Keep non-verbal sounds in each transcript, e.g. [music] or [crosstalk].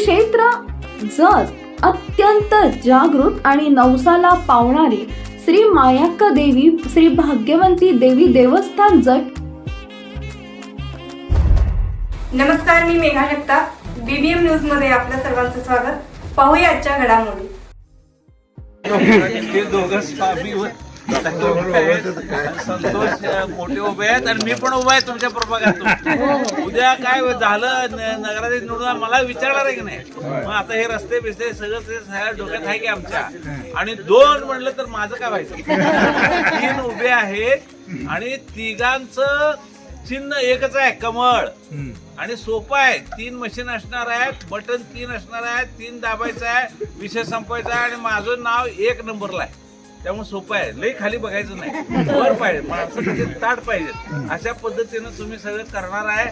क्षेत्र जत अत्यंत जागृत आणि नवसाला पावणारी श्री मायाक्का देवी श्री भाग्यवंती देवी देवस्थान जट नमस्कार मी मेघा जगताप. बीबीएम न्यूजमध्ये आपल्या सर्वांचं स्वागत. पाहूया आजच्या घडामोडी. [laughs] संतोष मोठे उभे आहेत? आणि मी पण उभा आहे तुमच्या प्रभागातून उद्या काय झालं? नगराधीश निवडून मला विचारणार आहे की नाही? मग आता हे रस्ते बिस्ते सगळं ते सगळ्या डोक्यात आहे की आमच्या? आणि दोन म्हणलं तर माझं काय व्हायचं? तीन उभे आहेत आणि तिघांचं चिन्ह एकच आहे कमळ. आणि सोपं आहे. तीन मशीन असणार आहेत बटन तीन असणार आहेत तीन दाबायचं आहे विषय संपवायचा आहे आणि माझं नाव एक नंबरला आहे. त्यामुळे सोपं आहे. लई खाली बघायचं नाही. वर पाहिजे. माणसं कधी म्हणजे ताट पाहिजेत अशा पद्धतीनं तुम्ही सगळं करणार आहे.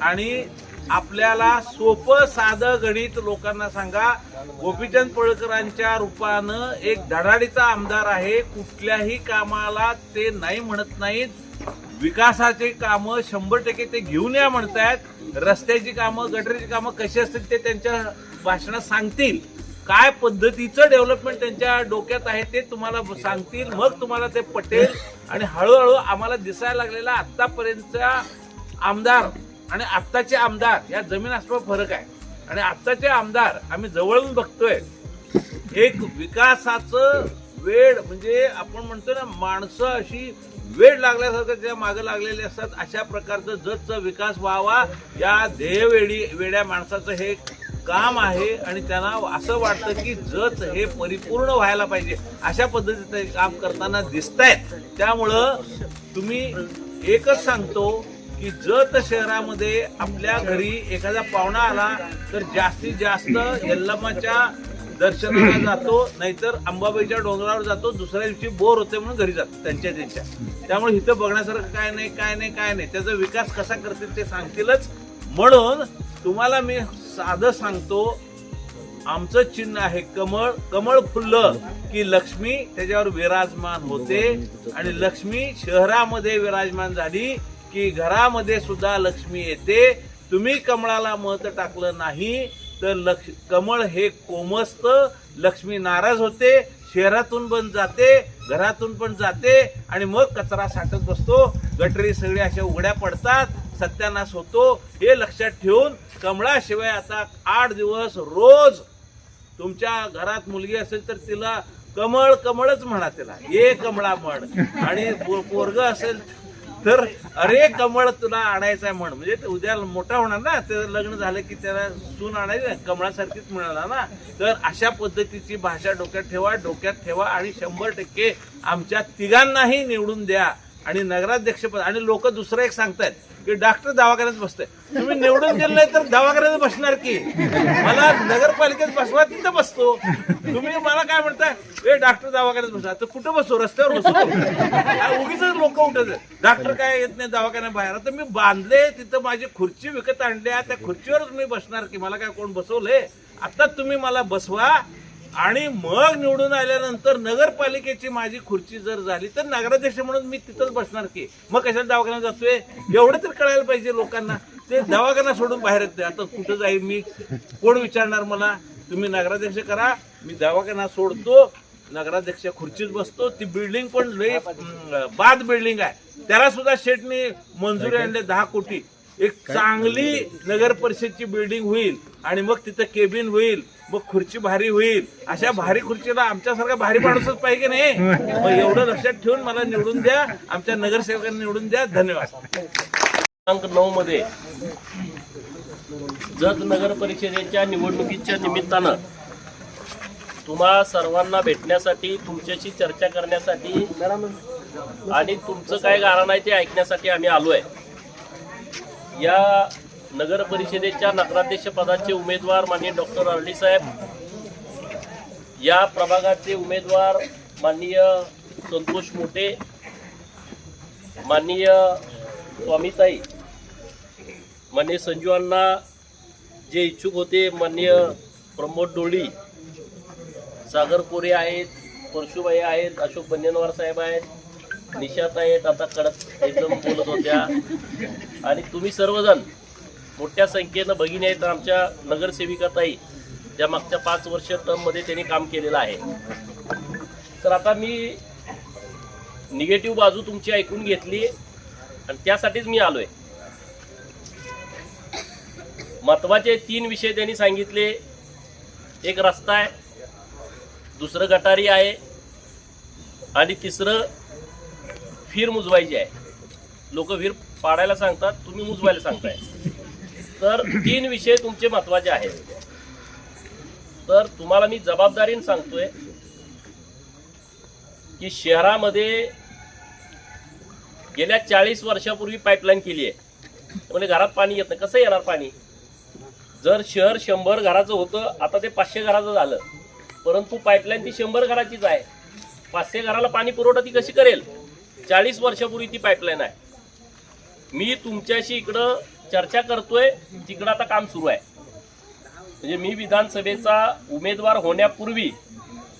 आणि आपल्याला सोपं साधं गणित लोकांना सांगा. गोपीचंद पळकरांच्या रूपानं एक धडाडीचा आमदार आहे. कुठल्याही कामाला ते नाही म्हणत नाहीत. विकासाची कामं शंभर टक्के ते घेऊन या म्हणतायत. रस्त्याची कामं गटरीची कामं कशी असतील ते त्यांच्या भाषणात सांगतील. काय पद्धतीचं डेव्हलपमेंट त्यांच्या डोक्यात आहे ते तुम्हाला सांगतील. मग तुम्हाला ते पटेल आणि हळूहळू आम्हाला दिसायला लागलेला आत्तापर्यंतचा आमदार आणि आत्ताचे आमदार या जमीन आसमान फरक आहे. आणि आत्ताचे आमदार आम्ही जवळून बघतोय. एक विकासाचं वेळ म्हणजे आपण म्हणतो ना माणसं अशी वेळ लागल्यासारखं त्या मागं लागलेले असतात. अशा प्रकारचं जतचा विकास व्हावा या ध्येयवेळी वेड्या माणसाचं हे काम आहे आणि त्यांना असं वाटतं की जत हे परिपूर्ण व्हायला पाहिजे. अशा पद्धतीचं काम करताना दिसत आहेत त्यामुळं तुम्ही एकच सांगतो की जत शहरामध्ये आपल्या घरी एखादा पाहुणा आला तर जास्तीत जास्त यल्लमाच्या दर्शनाला जातो नाहीतर अंबाबाईच्या डोंगरावर जातो दुसऱ्या दिवशी बोर होते म्हणून घरी जातो त्यांच्या त्यांच्या त्यामुळे इथं बघण्यासारखं काय नाही काय नाही काय नाही. त्याचा विकास कसा करतील ते सांगतीलच. म्हणून तुम्हाला मी साधं सांगतो आमचं चिन्ह आहे कमळ कमळ फुललं की लक्ष्मी त्याच्यावर विराजमान होते आणि लक्ष्मी शहरामध्ये विराजमान झाली की घरामध्ये सुद्धा लक्ष्मी येते. तुम्ही कमळाला मत टाकलं नाही तर लक्ष कमळ हे कोमस्त लक्ष्मी नाराज होते शहरातून पण जाते घरातून पण जाते आणि मग कचरा साठत बसतो. गटरी सगळे अशा उघड्या पडतात. सत्यानाश होतो हे लक्षात ठेवून कमळाशिवाय आता आठ दिवस रोज तुमच्या घरात मुलगी असेल तर तिला कमळ कमळच म्हणा तिला. ये कमळा म्हण आणि पोरग असेल तर अरे कमळ तुला आणायचं आहे म्हण. म्हणजे ते उद्या मोठा होणार ना त्याचं लग्न झालं की त्याला सून आणायचं कमळासारखीच मिळाला ना. तर अशा पद्धतीची भाषा डोक्यात ठेवा डोक्यात ठेवा आणि शंभर टक्के आमच्या तिघांनाही निवडून द्या. आणि नगराध्यक्षपद आणि लोक दुसरं एक सांगतायत. की डॉक्टर दवाखान्यात बसतोय. तुम्ही निवडून दिलं नाही तर दवाखान्यात बसणार की? मला नगरपालिकेत बसवा तिथं बसतो. तुम्ही मला काय म्हणताय? ए डॉक्टर दवाखान्यात बसा. तर कुठं बसतो रस्त्यावर बसतो उगीच लोक उठत डॉक्टर काय येत नाही दवाखान्या बाहेर. तर मी बांधले तिथं माझी खुर्ची विकत आणल्या त्या खुर्चीवरच मी बसणार की मला काय कोण बसवलंय? आता तुम्ही मला बसवा. आणि मग निवडून आल्यानंतर नगरपालिकेची माझी खुर्ची जर झाली तर नगराध्यक्ष म्हणून मी तिथंच बसणार की. मग कशाला दवाखान्यात जातोय? एवढं तर कळायला पाहिजे लोकांना. ते दवाखाना सोडून बाहेर येते आता कुठं जाईल मी? कोण विचारणार मला? तुम्ही नगराध्यक्ष करा. मी दवाखाना सोडतो. नगराध्यक्ष खुर्चीत बसतो. ती बिल्डिंग पण लई बाद बिल्डिंग आहे. त्याला सुद्धा शेटने मंजुरी आणले दहा कोटी. एक चांगली नगर परिषदची बिल्डिंग होईल आणि मग तिथं केबिन होईल मग खुर्ची भारी होईल. अशा भारी खुर्चीला आमच्यासारखा भारी माणूसच पाहिजे नाही मग एवढं लक्षात ठेवून मला निवडून द्या आमच्या नगरसेवकांना निवडून द्या. धन्यवाद. क्रमांक नऊ मध्ये जत नगर परिषदेच्या निवडणुकीच्या निमित्तानं तुम्हा सर्वांना भेटण्यासाठी तुमच्याशी चर्चा करण्यासाठी आणि तुमचं काय कारण आहे ते ऐकण्यासाठी आम्ही आलो आहे या नगर परिषदेच्या नगराध्यक्ष पदाचे उमेदवार माननीय डॉक्टर अर्डी साहेब या प्रभागाचे उमेदवार माननीय संतोष मोठे माननीय स्वामीताई माननीय संजू अण्णा जे इच्छुक होते माननीय प्रमोद डोळी सागर कोरे आहेत परशुबाई आहेत अशोक बन्यनवार साहेब आहेत निशात आहेत आता कडक एकदम बोलत होत्या. आणि तुम्ही सर्वजण मोठ्या संख्येनं भगिनी आहेत आमच्या नगरसेविकाताई ज्या मागच्या पाच वर्ष टर्ममध्ये त्यांनी काम केलेलं आहे. तर आता मी निगेटिव्ह बाजू तुमची ऐकून घेतली आणि त्यासाठीच मी आलोय. महत्त्वाचे तीन विषय त्यांनी सांगितले. एक रस्ता आहे दुसरं गटारी आहे आणि तिसरं फिर मुजवायची आहे. लोक विहीर पाडायला सांगतात तुम्ही मुजवायला सांगताय. तर तीन विषय तुमचे महत्त्वाचे आहेत. तर तुम्हाला मी जबाबदारीने सांगतोय की शहरामध्ये गेल्या चाळीस वर्षापूर्वी पाईपलाईन केली आहे. म्हणजे घरात पाणी येत नाही. कसं येणार पाणी? जर शहर शंभर घराचं होतं आता ते पाचशे घराचं झालं. परंतु पाईपलाईन ती शंभर घराचीच आहे. पाचशे घराला पाणी पुरवठा ती कशी करेल? चाळीस वर्षापूर्वी ती पाईपलाईन आहे. मी तुमच्याशी इकडं चर्चा करतोय तिकडं आता काम सुरू आहे. म्हणजे मी विधानसभेचा उमेदवार होण्यापूर्वी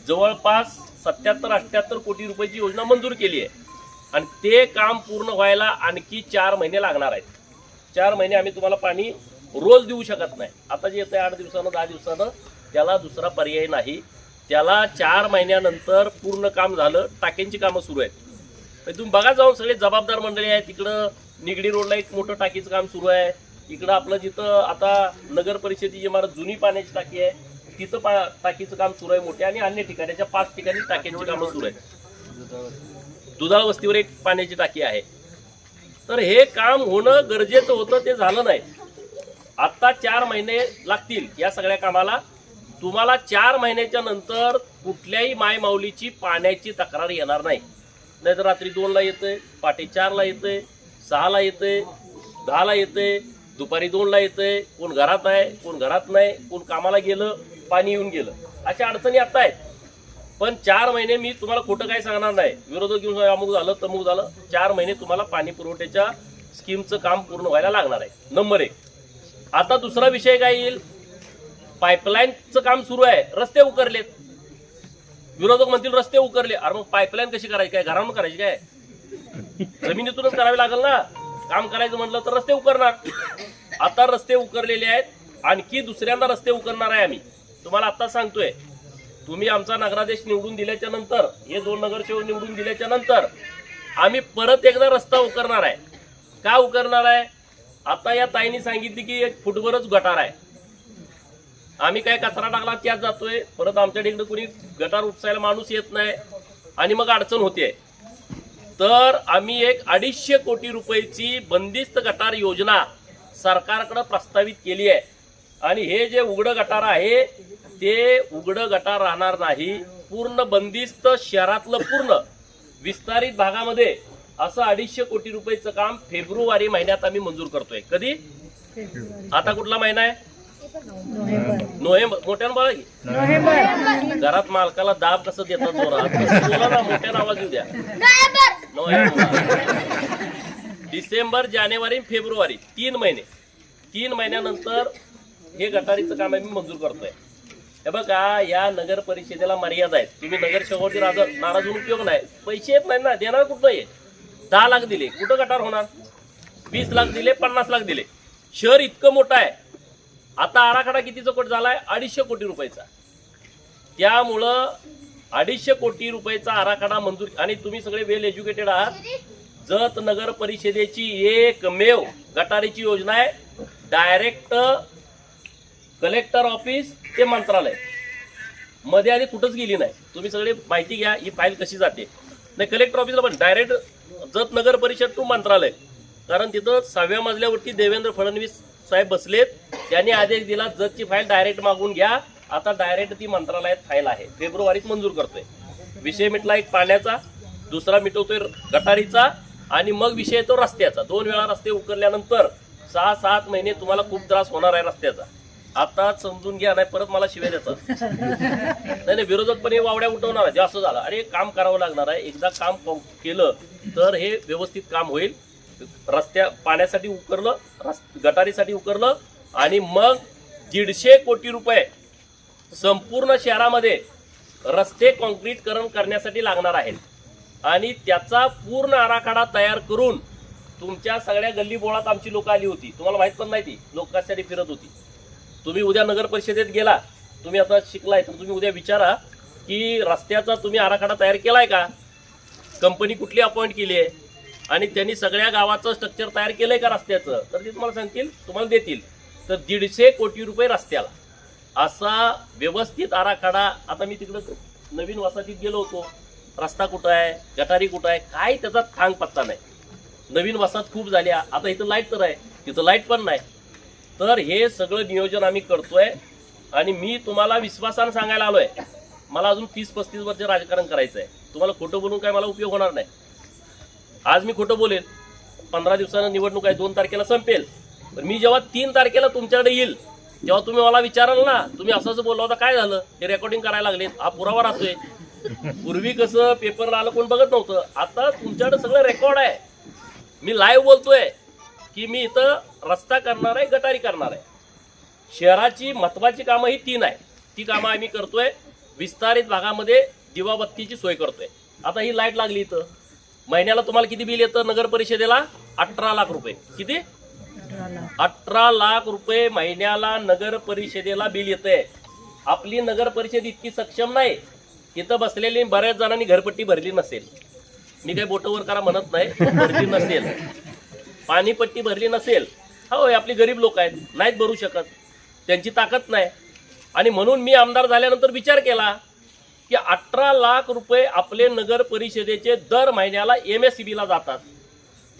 जवळपास सत्याहत्तर अठ्ठ्याहत्तर कोटी रुपयाची योजना मंजूर केली आहे. आणि ते काम पूर्ण व्हायला आणखी चार महिने लागणार आहेत. चार महिने आम्ही तुम्हाला पाणी रोज देऊ शकत नाही. आता जे येतं आठ दिवसानं दहा दिवसानं त्याला दुसरा पर्याय नाही. त्याला चार महिन्यानंतर पूर्ण काम झालं टाक्यांची कामं सुरू आहेत. म्हणजे तुम्ही बघा जाऊन सगळे जबाबदार मंडळी आहेत. तिकडं निगडी रोडला एक मोठं टाकीचं काम सुरू आहे. इकडं आपलं जिथं आता नगर परिषदेची इमारत जुनी पाण्याची टाकी आहे तिथं पा टाकीचं काम सुरू आहे मोठे आणि अन्य ठिकाणाच्या पाच ठिकाणी टाक्यांची कामं सुरू आहे दुधाळ वस्तीवर एक पाण्याची टाकी आहे. तर हे काम होणं गरजेचं होतं ते झालं नाही. आत्ता चार महिने लागतील या सगळ्या कामाला. तुम्हाला चार महिन्याच्या नंतर कुठल्याही मायमाऊलीची पाण्याची तक्रार येणार नाही. नाहीतर रात्री दोनला येते पाटे चारला येते सहाला येते दहाला येते दुपारी दोनला येते कोण घरात आहे कोण घरात नाही कोण कामाला गेलं पाणी येऊन गेलं. अशा अडचणी आता आहेत. पण चार महिने मी तुम्हाला खोटं काही सांगणार नाही. विरोधक घेऊन अमुक झालं तमुक झालं. चार महिने तुम्हाला पाणी पुरवठ्याच्या स्कीमचं काम पूर्ण व्हायला लागणार आहे. नंबर एक. आता दुसरा विषय काय येईल? पाईपलाईनचं काम सुरू आहे. रस्ते उकरलेत. विरोधक म्हणतील रस्ते उकरले. अरे मग पाईपलाईन कशी करायची? काय घरावर करायची काय? जमिनीतूनच करावे लागेल ना. काम करायचं म्हटलं तर रस्ते उकरणार. आता रस्ते उकरलेले आहेत. आणखी दुसऱ्यांदा रस्ते उकरणार आहे आम्ही. तुम्हाला आता सांगतोय तुम्ही आमचा नगराध्यक्ष निवडून दिल्याच्या नंतर हे दोन नगरसेवक निवडून दिल्याच्या नंतर आम्ही परत एकदा रस्ता उकरणार आहे. का उकरणार आहे? आता या ताईंनी सांगितली की एक फुटभरच गटार आहे. आम्ही काय कचरा टाकला त्यात जातोय. परत आमच्या इकडे कोणी गटार उपसायला माणूस येत नाही. आणि मग अडचण होते. तर आम्ही एक अडीचशे कोटी रुपयाची बंदिस्त गटार योजना सरकारकडे प्रस्तावित केली आहे. आणि हे जे उघडं गटार आहे ते उघडं गटार राहणार नाही. पूर्ण बंदिस्त शहरातलं पूर्ण विस्तारित भागामध्ये असं अडीचशे कोटी रुपयाचं काम फेब्रुवारी महिन्यात आम्ही मंजूर करतोय. कधी? आता कुठला महिना आहे? नोव्हेंबर. मोठ्यानं की? घरात मालकाला दाब कसं देतात जोरात तसं बोला ना मोठ्यानं आवाज येऊ द्या. नोव्हेंबर. डिसेंबर जानेवारी फेब्रुवारी. तीन महिने. तीन महिन्यानंतर हे गटारीचं काम आम्ही मंजूर करतोय. हे बघा या नगर परिषदेला मर्यादा आहेत. तुम्ही नगरसेवकावरती राज नाराज होऊन उपयोग नाही. पैसे येत नाही ना. देणार कुठं आहे दहा लाख दिले. कुठं गटार होणार? वीस लाख दिले पन्नास लाख दिले. शहर इतकं मोठं आहे. आता आराखडा कितीचा झाला झालाय? अडीचशे कोटी रुपयाचा. त्यामुळं अडीचशे कोटी रुपयाचा आराखडा मंजूर आणि तुम्ही सगळे वेल एज्युकेटेड आहात. जत नगर परिषदेची एकमेव गटारीची योजना आहे. डायरेक्ट कलेक्टर ऑफिस ते मंत्रालय. मध्ये आधी कुठंच गेली नाही. तुम्ही सगळे माहिती घ्या ही फाईल कशी जाते. नाही कलेक्टर ऑफिसला पण डायरेक्ट जत नगर परिषद टू मंत्रालय. कारण तिथं सहाव्या मजल्यावरती देवेंद्र फडणवीस साहेब बसलेत. त्यांनी आदेश दिला जजची फाईल डायरेक्ट मागून घ्या. आता डायरेक्ट ती मंत्रालयात फाईल आहे. फेब्रुवारीत मंजूर करतोय. विषय मिटला एक पाण्याचा दुसरा मिटवतोय गटारीचा आणि मग विषय येतो रस्त्याचा. दोन वेळा रस्ते उकरल्यानंतर सहा सात महिने तुम्हाला खूप त्रास होणार आहे रस्त्याचा. आता समजून घ्या नाही परत मला शिव्या द्यायचा नाही नाही विरोधक पण हे वावड्या उठवणार आहे. असं झालं. अरे काम करावं लागणार आहे. एकदा काम केलं तर हे व्यवस्थित काम होईल. रस्त्या पाण्यासाठी उकरलं रस् गटारीसाठी उकरलं आणि मग दीडशे कोटी रुपये संपूर्ण शहरामध्ये रस्ते कॉन्क्रीटकरण करण्यासाठी लागणार आहेत. आणि त्याचा पूर्ण आराखडा तयार करून तुमच्या सगळ्या गल्ली बोळात आमची लोकं आली होती. तुम्हाला माहीत पण नाही ती. लोक कशासाठी फिरत होती. तुम्ही उद्या नगर परिषदेत गेला. तुम्ही आता शिकलाय. तर तुम्ही उद्या विचारा की रस्त्याचा तुम्ही आराखडा तयार केलाय का? कंपनी कुठली अपॉइंट केली आहे आणि त्यांनी सगळ्या गावाचं स्ट्रक्चर तयार केलंय का रस्त्याचं? तर ते तुम्हाला सांगतील तुम्हाला देतील. तर दीडशे कोटी रुपये रस्त्याला. असा व्यवस्थित आराखडा आता मी तिकडं नवीन वसाहतीत गेलो होतो. रस्ता कुठं आहे? गटारी कुठं आहे? काय त्याचा थांग पत्ता नाही. नवीन वसाहत खूप झाल्या आता इथं लाइट तर आहे. तिथं लाइट पण नाही. तर हे सगळं नियोजन आम्ही करतोय. आणि मी तुम्हाला विश्वासानं सांगायला आलोय. मला अजून तीस पस्तीस वर्ष राजकारण करायचं आहे तुम्हाला खोटं बोलून काय मला उपयोग होणार नाही. आज मी खोटं बोलेल पंधरा दिवसानं निवडणूक आहे दोन तारखेला संपेल. पण मी जेव्हा तीन तारखेला तुमच्याकडे येईल तेव्हा तुम्ही मला विचाराल ना तुम्ही असं असं बोलला होता काय झालं? हे रेकॉर्डिंग करायला लागले. हा पुरावा राहतोय. पूर्वी कसं पेपरला आलं कोण बघत नव्हतं. आता तुमच्याकडे सगळं रेकॉर्ड आहे. मी लाईव्ह बोलतोय की मी इथं रस्ता करणार आहे गटारी करणार आहे. शहराची महत्वाची कामं ही तीन आहे ती कामं आम्ही करतोय. विस्तारित भागामध्ये दिवाबत्तीची सोय करतोय. आता ही लाइट लागली इथं. महिन्याला तुम्हाला किती बिल येतं नगर परिषदेला? अठरा लाख रुपये. किती? अठरा लाख. रुपये महिन्याला नगर परिषदेला बिल येतंय. आपली नगर परिषद इतकी सक्षम नाही. इथं बसलेली बऱ्याच जणांनी घरपट्टी भरली नसेल. मी काही बोटवर करा म्हणत नाही भरली नसेल. पाणीपट्टी भरली नसेल. हो हे आपली गरीब लोक आहेत. नाहीत भरू शकत. त्यांची ताकद नाही. आणि म्हणून मी आमदार झाल्यानंतर विचार केला की अठरा लाख रुपये आपले नगर परिषदेचे दर महिन्याला एम एस सी बीला जातात.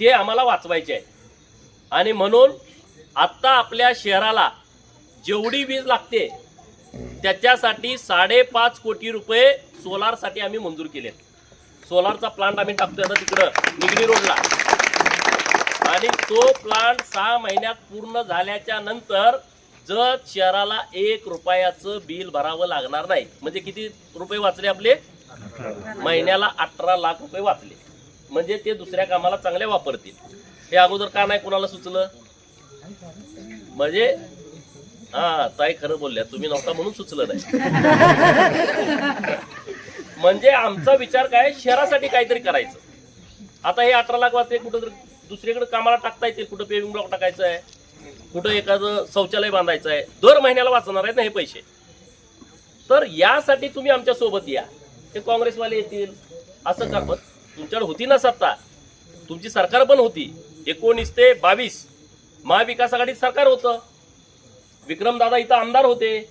ते आम्हाला वाचवायचे आहे आणि म्हणून आत्ता आपल्या शहराला जेवढी वीज लागते त्याच्यासाठी साडेपाच कोटी रुपये सोलारसाठी आम्ही मंजूर केलेत. सोलारचा प्लांट आम्ही टाकतोय आता तिकडं निगडी रोडला. आणि तो प्लांट सहा महिन्यात पूर्ण झाल्याच्यानंतर जत शहराला एक रुपयाचं बिल भरावं लागणार नाही. म्हणजे किती रुपये वाचले आपले? महिन्याला अठरा लाख रुपये वाचले. म्हणजे ते दुसऱ्या कामाला चांगले वापरतील. हे अगोदर का नाही कोणाला सुचलं? म्हणजे हा ताई खरं बोलल्या. तुम्ही नव्हता म्हणून सुचलं नाही. म्हणजे आमचा विचार काय? शहरासाठी काहीतरी करायचं. आता हे अठरा लाख वाचले कुठं तरी दुसरीकडे कामाला टाकता येतील. कुठं पेविंग ब्लॉक टाकायचं आहे. कुठं एखादं शौचालय बांधायचं आहे दर महिन्याला वाचणार आहेत ना हे पैसे. तर यासाठी तुम्ही आमच्यासोबत या. ते काँग्रेसवाले येतील. असं का? पण तुमच्याकडे होती ना सत्ता. तुमची सरकार पण होती. एकोणीस ते बावीस महाविकास आघाडीत सरकार होतं. विक्रमदादा इथं आमदार होते.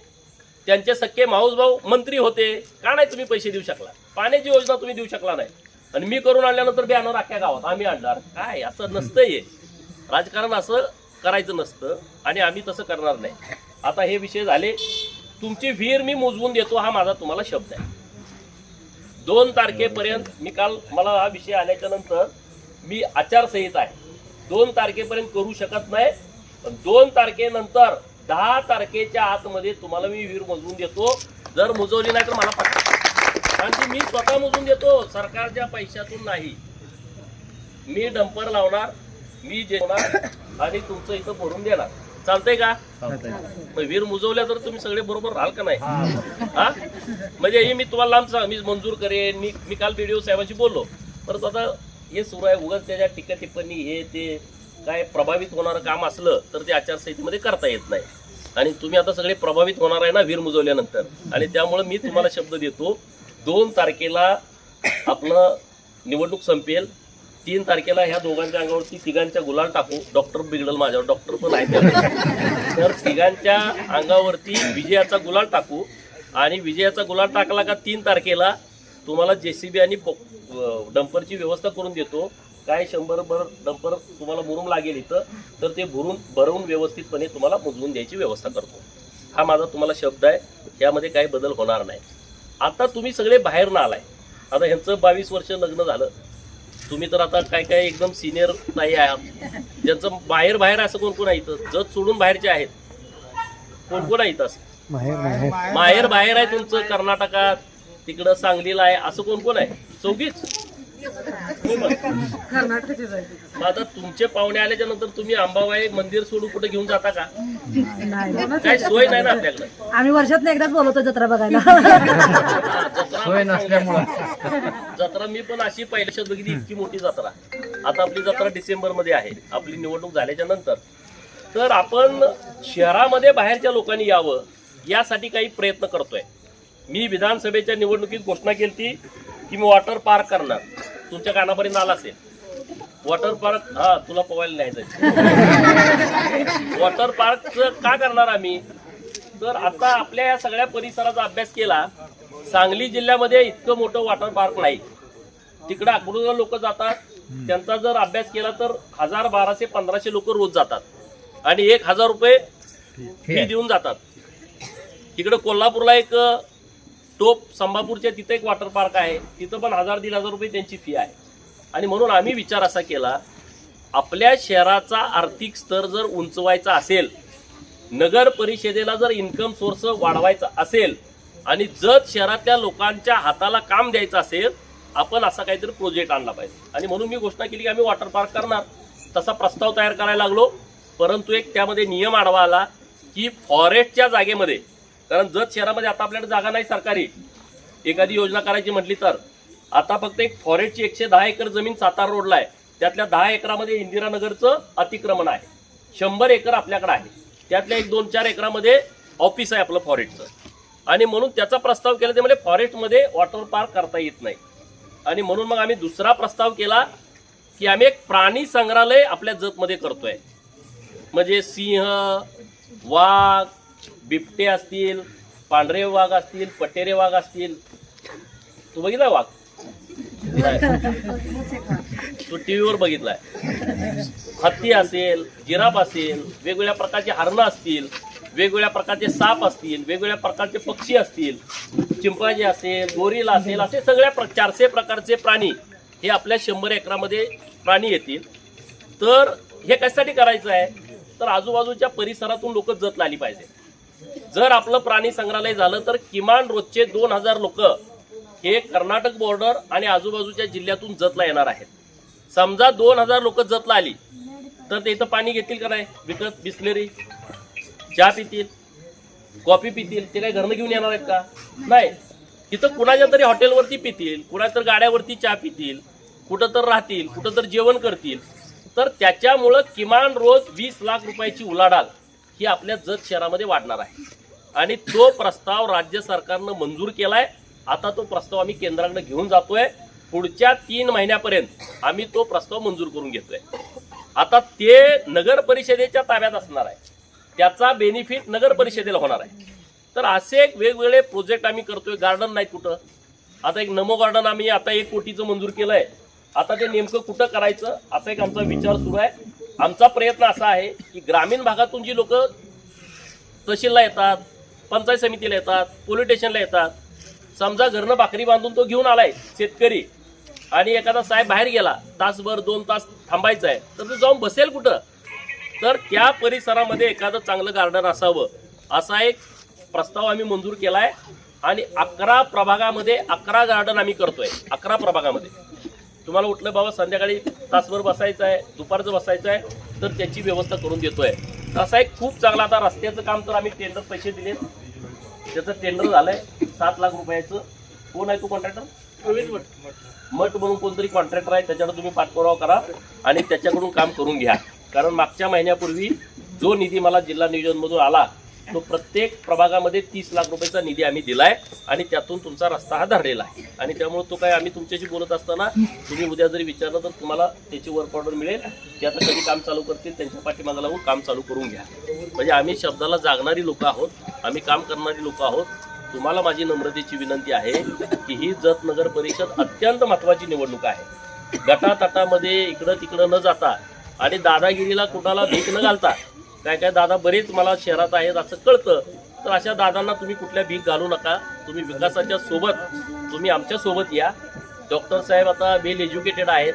त्यांचे सख्खे माऊसभाऊ मंत्री होते. का नाही तुम्ही पैसे देऊ शकला? पाण्याची योजना तुम्ही देऊ शकला नाही. आणि मी करून आणल्यानंतर बॅनर अख्ख्या गावात. आम्ही आणणार. काय? असं नसतं हे. राजकारण असं करायचं नसतं आणि आम्ही तसं करणार नाही. आता हे विषय झाले. तुमची विहीर मी मोजवून देतो हा माझा तुम्हाला शब्द आहे. दोन तारखेपर्यंत मी काल मला हा विषय आल्याच्यानंतर मी आचारसंहिता आहे. दोन तारखेपर्यंत करू शकत नाही. पण दोन तारखेनंतर दहा तारखेच्या आतमध्ये तुम्हाला मी विहीर मोजवून देतो. जर मोजवली नाही तर मला पटका कारण की मी स्वतः मोजून देतो सरकारच्या पैशातून नाही. मी डंपर लावणार मी जे आणि तुमचं इथं भरून देणार. चालतंय का? मग वीर मुजवल्या तर तुम्ही सगळे बरोबर राहाल का नाही? हा. म्हणजे हे मी तुम्हाला लांब सांग मी मंजूर करेन मी मी काल बीडीओ साहेबांशी बोललो. परत आता हे सुरू आहे उगाच त्याच्या टीका टिप्पणी हे ते काय प्रभावित होणारं काम असलं तर ते आचारसंहितेमध्ये करता येत नाही. आणि तुम्ही आता सगळे प्रभावित होणार आहे ना वीर मुजवल्यानंतर. आणि त्यामुळे मी तुम्हाला शब्द देतो दोन तारखेला आपलं निवडणूक संपेल तीन तारखेला ह्या दोघांच्या अंगावरती तिघांच्या गुलाल टाकू. डॉक्टर बिघडल माझ्यावर. डॉक्टर पण आहे तर तिघांच्या अंगावरती विजयाचा गुलाल टाकू. आणि विजयाचा गुलाल टाकला का तीन तारखेला तुम्हाला जेसीबी आणि पो- डंपरची व्यवस्था करून देतो. काय शंभर भर डंपर तुम्हाला भरून लागेल इथं तर ते भरून भरवून व्यवस्थितपणे तुम्हाला मोजवून द्यायची व्यवस्था करतो. हा माझा तुम्हाला शब्द आहे. यामध्ये काही बदल होणार नाही. आता तुम्ही सगळे बाहेर ना आलाय आता ह्यांचं बावीस वर्ष लग्न झालं. तुम्ही तर आता काय काय एकदम सिनियर नाही आहात. ज्यांचं बाहेर बाहेर असं कोण कोण आहे इथं? जत सोडून बाहेरचे आहेत. कोण कोण आहे इथं असं? माहेर बाहेर आहे तुमचं कर्नाटकात. तिकडं सांगलीला आहे. असं कोण कोण आहे? चौघीच. मग आता तुमचे पाहुणे आल्याच्यानंतर तुम्ही अंबाबाई मंदिर सोडून कुठे घेऊन जाता का? नाही काही सोय नाही ना आपल्याकडे? आम्ही वर्षात एकदाच बोलवतो जत्रा बघायला. सोय नसल्यामुळं. जत्रा मी पण अशी पहिल्या बघितली इतकी मोठी जत्रा. आता आपली जत्रा डिसेंबरमध्ये आहे. आपली निवडणूक झाल्याच्यानंतर. तर आपण शहरामध्ये बाहेरच्या लोकांनी यावं यासाठी काही प्रयत्न करतोय. मी विधानसभेच्या निवडणुकीत घोषणा केली की मी वॉटर पार्क करणार. तुमच्या कानापर्यंत आला असेल. वॉटर पार्क हा तुला पोवायला नाही जायचं वॉटर पार्क का करणार आम्ही? तर आता आपल्या या सगळ्या परिसराचा अभ्यास केला सांगली जिल्ह्यामध्ये इतकं मोठं वॉटर पार्क नाही. तिकडं अकडून लोक जातात. त्यांचा जर अभ्यास केला तर हजार बाराशे पंधराशे लोक रोज जातात. आणि एक हजार रुपये फी देऊन जातात. तिकडं कोल्हापूरला एक टोप संभापूरच्या तिथं एक वॉटर पार्क आहे. तिथं पण हजार दीड हजार रुपये त्यांची फी आहे. आणि म्हणून आम्ही विचार असा केला आपल्या शहराचा आर्थिक स्तर जर उंचवायचा असेल नगर परिषदेला जर इन्कम सोर्स वाढवायचा असेल आणि जत शहरातल्या लोकांच्या हाताला काम द्यायचं असेल आपण असा काहीतरी प्रोजेक्ट आणला पाहिजे. आणि म्हणून मी घोषणा केली की आम्ही वॉटर पार्क करणार. तसा प्रस्ताव तयार करायला लागलो. परंतु एक त्यामध्ये नियम आडवा आला की फॉरेस्टच्या जागेमध्ये कारण जत शहरामध्ये आता आपल्याकडे जागा नाही सरकारी. एखादी योजना करायची म्हटली तर. आता फक्त एक फॉरेस्टची एकशे दहा एकर जमीन सातारा रोडला आहे. त्यातल्या दहा एकरामध्ये इंदिरानगरचं अतिक्रमण आहे. शंभर एकर आपल्याकडे आहे. त्यातल्या एक दोन चार एकरामध्ये ऑफिस आहे आपलं फॉरेस्टचं आणि म्हणून त्याचा प्रस्ताव केला ते म्हणजे फॉरेस्टमध्ये वॉटर पार्क करता येत नाही. आणि म्हणून मग आम्ही दुसरा प्रस्ताव केला की आम्ही एक प्राणी संग्रहालय आपल्या जतमध्ये करतोय. म्हणजे सिंह वाघ बिबटे असतील पांढरे वाघ असतील पटेरे वाघ असतील. तू बघितला वाघ? तू टी व्हीवर बघितलाय. हत्ती असेल जिराफ असेल वेगवेगळ्या प्रकारचे हरणं असतील वेगवेगळ्या प्रकारचे साप असतील वेगवेगळ्या प्रकारचे पक्षी असतील चिंपाजी असेल गोरीला असेल असे सगळ्या प्र चारशे प्रकारचे प्राणी हे आपल्या शंभर एकरामध्ये प्राणी येतील. तर हे कशासाठी करायचं आहे? तर आजूबाजूच्या परिसरातून लोक जत आली पाहिजे. जर आपलं प्राणी संग्रहालय झालं तर किमान रोजचे दोन हजार लोक हे कर्नाटक बॉर्डर आणि आजूबाजूच्या जिल्ह्यातून जतला येणार आहेत. समजा दोन हजार लोक जतला आली तर ते इथं पाणी घेतील का नाही? विकत बिसलेरी चहा पितील कॉफी पितील ते काही घरनं घेऊन येणार आहेत का? नाही. तिथं कुणाच्या तरी हॉटेलवरती पितील कुणाच्या तर गाड्यावरती चहा पितील कुठं तर राहतील कुठं तर जेवण करतील. तर त्याच्यामुळं किमान रोज वीस लाख रुपयाची उलाढाल ही आपल्या जत शहरामध्ये वाढणार आहे. आणि तो प्रस्ताव राज्य सरकारनं मंजूर केलाय. आता तो प्रस्ताव आम्ही केंद्राकडे घेऊन जातोय. पुढच्या तीन महिन्यापर्यंत आम्ही तो प्रस्ताव मंजूर करून घेतोय. आता ते नगर परिषदेच्या ताब्यात असणार आहे. त्याचा बेनिफिट नगर परिषदेला होणार आहे. तर असे एक वेगवेगळे प्रोजेक्ट आम्ही करतोय. गार्डन नाही कुठं. आता एक नमो गार्डन आम्ही आता एक कोटीचं मंजूर केलं आहे आता ते नेमकं कुठं करायचं? असा एक आमचा विचार सुरू आहे. आमचा प्रयत्न असा आहे की ग्रामीण भागातून जी लोक तहसीलला येतात पंचायत समितीला येतात पोलीस स्टेशनला येतात समजा घरनं भाकरी बांधून तो घेऊन आलाय शेतकरी आणि एखादा साहेब बाहेर गेला तासभर दोन तास थांबायचं आहे तर तो जाऊन बसेल कुठं? तर त्या परिसरामध्ये एखादं चांगलं गार्डन असावं असा एक प्रस्ताव आम्ही मंजूर केला आहे आणि अकरा प्रभागामध्ये अकरा गार्डन आम्ही करतोय अकरा प्रभागामध्ये. तुम्हाला उठलं बाबा संध्याकाळी तासभर बसायचं आहे दुपारचं बसायचं आहे तर त्याची व्यवस्था करून देतोय. तर असा एक खूप चांगला आता रस्त्याचं काम तर आम्ही टेंडर पैसे दिले त्याचं टेंडर झालंय सात लाख रुपयाचं. कोण आहे तू कॉन्ट्रॅक्टर मठ. म्हणून कोणतरी कॉन्ट्रॅक्टर आहे त्याच्याकडे तुम्ही पाठपुरावा करा आणि त्याच्याकडून काम करून घ्या. कारण मागच्या महिन्यापूर्वी जो निधी मला जिल्हा नियोजनमधून आला तो प्रत्येक प्रभागामध्ये तीस लाख रुपयाचा निधी आम्ही दिलाय आणि त्यातून तुमचा रस्ता हा धरलेला आहे. आणि त्यामुळे तो काय आम्ही तुमच्याशी बोलत असताना तुम्ही उद्या जरी विचारलं तर तुम्हाला त्याची वर्क ऑर्डर मिळेल. ते आता कधी काम चालू करतील त्यांच्या पाठीमागा लागून काम चालू करून घ्या. म्हणजे आम्ही शब्दाला जागणारी लोक आहोत. आम्ही काम करणारी लोक आहोत. तुम्हाला माझी नम्रतेची विनंती आहे की ही जत नगर परिषद अत्यंत महत्वाची निवडणूक आहे. गटातटामध्ये इकडं तिकडं न जाता आणि दादागिरीला कुणाला भीक न घालता काय काय दादा बरेच मला शहरात आहेत असं कळतं. तर अशा दादांना तुम्ही कुठल्या भीक घालू नका. तुम्ही विकासाच्या सोबत तुम्ही आमच्यासोबत या. डॉक्टर साहेब आता वेल एज्युकेटेड आहेत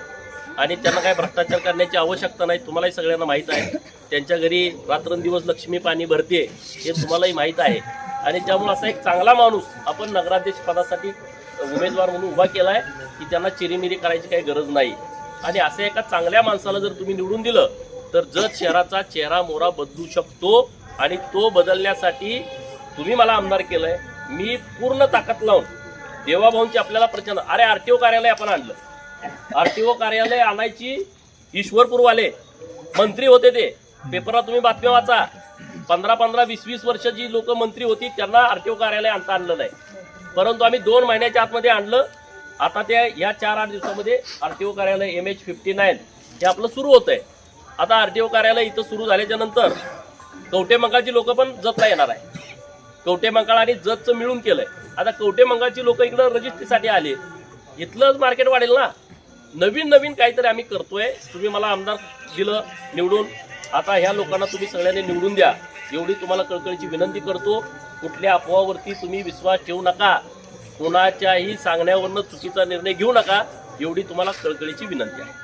आणि त्यांना काय भ्रष्टाचार करण्याची आवश्यकता नाही तुम्हालाही सगळ्यांना माहीत आहे. त्यांच्या घरी रात्रंदिवस लक्ष्मी पाणी भरते हे तुम्हालाही माहीत आहे. आणि त्यामुळे असा एक चांगला माणूस आपण नगराध्यक्ष पदासाठी उमेदवार म्हणून उभा केला आहे की त्यांना चिरीमिरी करायची काही गरज नाही. आणि असं एका चांगल्या माणसाला जर तुम्ही निवडून दिलं तर जत शहराचा चेहरा मोरा बदलू शकतो आणि तो बदलण्यासाठी तुम्ही मला आमदार केलंय. मी पूर्ण ताकद लावून देवाभाऊंची आपल्याला प्रचंड अरे आरटीओ कार्यालय आपण आणलं. आरटीओ कार्यालय आणायची ईश्वरपूरवाले मंत्री होते ते. पेपरला तुम्ही बातम्या वाचा. पंधरा पंधरा वीस वीस वर्ष जी लोक मंत्री होती त्यांना आरटीओ कार्यालय आणता आणलं नाही. परंतु आम्ही दोन महिन्याच्या आतमध्ये आणलं. आता त्या या चार आठ दिवसामध्ये आरटीओ कार्यालय एम एच फिफ्टी नाईन हे आपलं सुरू होत आहे आता आरटीओ कार्यालय इथं सुरू झाल्याच्यानंतर कवटेमंगाळची लोक पण जतला येणार आहे. कवटे मंगाळ आणि जतचं मिळून केलंय. आता कवटेमंगाळची लोक इकडं रजिस्ट्रीसाठी आले इथलंच मार्केट वाढेल ना? नवीन नवीन काहीतरी आम्ही करतोय. तुम्ही मला आमदार दिलं निवडून. आता ह्या लोकांना तुम्ही सगळ्यांनी निवडून द्या. एवढी तुम्हाला कळकळीची विनंती करतो. कुठल्या अफवावरती तुम्ही विश्वास ठेवू नका. कोणाच्याही सांगण्यावरनं चुकीचा निर्णय घेऊ नका. एवढी तुम्हाला कळकळीची विनंती आहे.